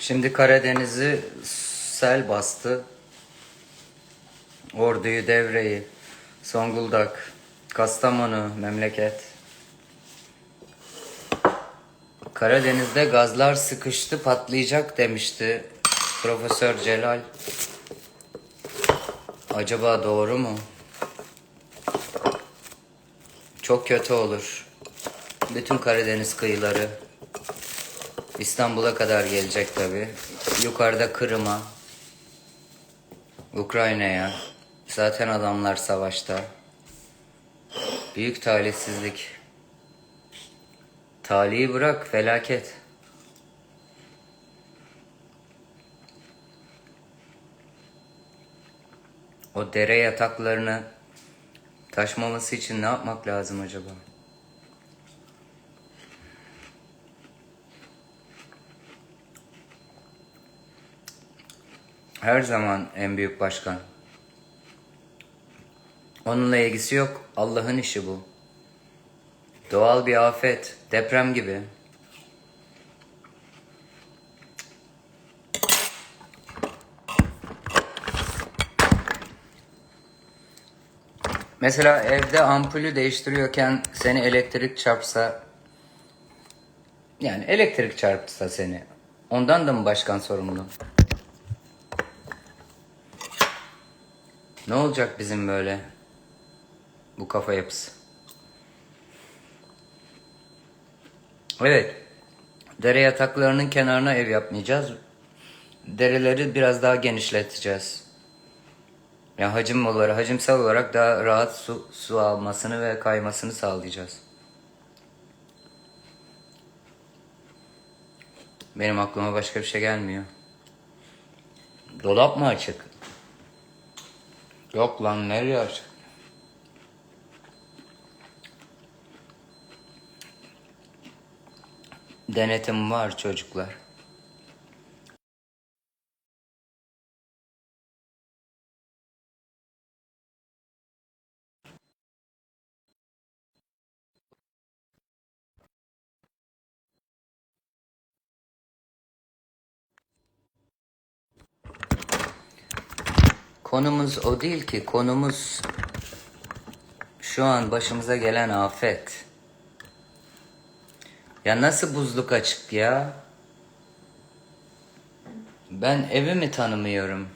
Şimdi Karadeniz'i sel bastı. Ordu'yu, Devre'yi, Zonguldak, Kastamonu memleket. Karadeniz'de gazlar sıkıştı patlayacak demişti Profesör Celal. Acaba doğru mu? Çok kötü olur. Bütün Karadeniz kıyıları İstanbul'a kadar gelecek tabi. Yukarıda Kırım'a, Ukrayna'ya. Zaten adamlar savaşta. Büyük talihsizlik. Talihi bırak felaket. O dere yataklarını taşmaması için ne yapmak lazım acaba? Her zaman en büyük başkan. Onunla ilgisi yok. Allah'ın işi bu. Doğal bir afet, deprem gibi. Mesela evde ampulü değiştiriyorken seni elektrik çarpsa yani elektrik çarpsa seni ondan da mı başkan sorumlu? Ne olacak bizim böyle bu kafa yapısı? Evet. Dere yataklarının kenarına ev yapmayacağız. Dereleri biraz daha genişleteceğiz. Ya hacim olarak, hacimsel olarak daha rahat su, su almasını ve kaymasını sağlayacağız. Benim aklıma başka bir şey gelmiyor. Dolap mı açık? Yok lan nereye açık? Denetim var çocuklar. Konumuz o değil ki. Konumuz şu an başımıza gelen afet. Ya nasıl buzluk açık ya? Ben evimi tanımıyorum.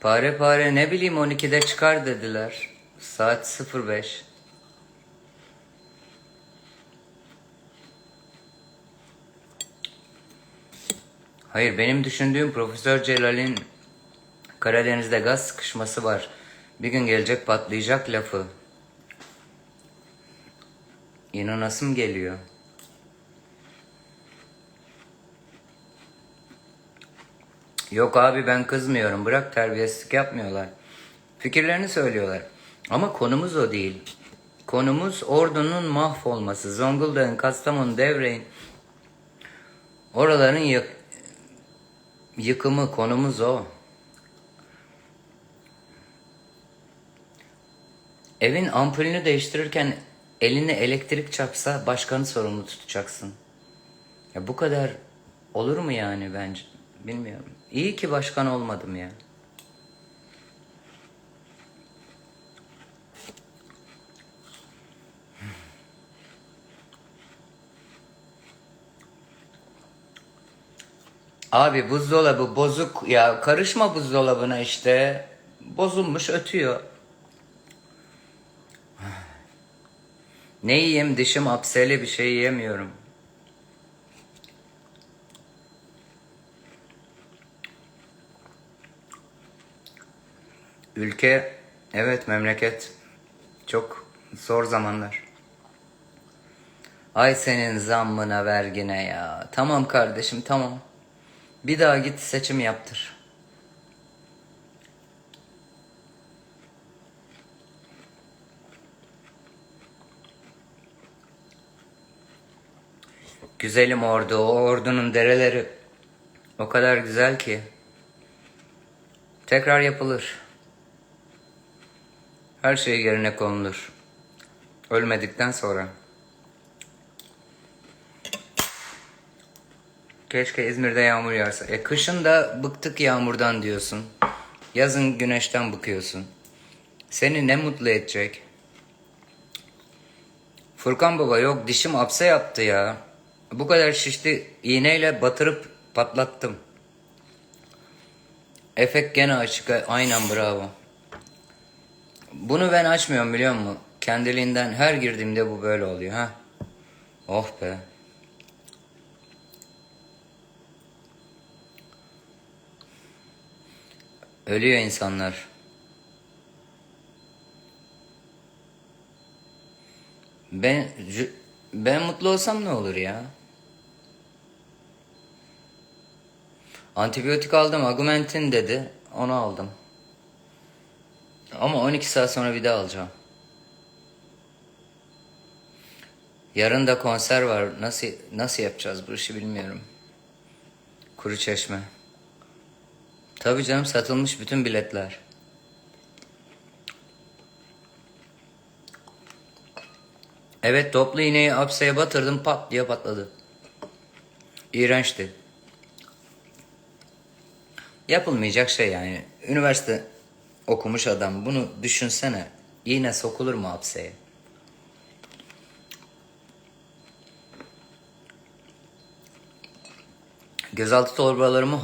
Pare pare ne bileyim 12'de çıkar dediler. Saat 05. Hayır benim düşündüğüm Profesör Celal'in Karadeniz'de gaz sıkışması var. Bir gün gelecek patlayacak lafı. İnanasım geliyor. Yok abi ben kızmıyorum. Bırak terbiyesizlik yapmıyorlar. Fikirlerini söylüyorlar. Ama konumuz o değil. Konumuz ordunun mahvolması. Zonguldak'ın, Kastamonu, Devre'nin oraların yıkımı konumuz o. Evin ampulünü değiştirirken eline elektrik çarpsa başkanı sorumlu tutacaksın. Ya bu kadar olur mu yani bence? Bilmiyorum. İyi ki başkan olmadım ya. Abi buzdolabı bozuk ya karışma buzdolabına işte. Bozulmuş ötüyor. Ne yiyeyim dişim apseli bir şey yiyemiyorum. Ülke evet memleket çok zor zamanlar. Ay senin zammına vergine ya. Tamam kardeşim tamam. Bir daha git seçim yaptır. Güzelim ordu, o ordunun dereleri o kadar güzel ki. Tekrar yapılır. Her şey yerine konulur. Ölmedikten sonra. Keşke İzmir'de yağmur yağsa. E kışın da bıktık yağmurdan diyorsun. Yazın güneşten bıkıyorsun. Seni ne mutlu edecek? Furkan baba yok dişim apse yaptı ya. Bu kadar şişti iğneyle batırıp patlattım. Efekt gene açık aynen bravo. Bunu ben açmıyorum biliyor musun? Kendiliğinden her girdiğimde bu böyle oluyor ha. Oh be. Ölüyor insanlar. Ben ben mutlu olsam ne olur ya? Antibiyotik aldım, Augmentin dedi. Onu aldım. Ama 12 saat sonra bir daha alacağım. Yarın da konser var. Nasıl nasıl yapacağız bu işi bilmiyorum. Kuru Çeşme. Tabii canım satılmış bütün biletler. Evet toplu iğneyi apseye batırdım pat diye patladı. İğrençti. Yapılmayacak şey yani. Üniversite okumuş adam bunu düşünsene. İğne sokulur mu apseye? Gözaltı torbalarımı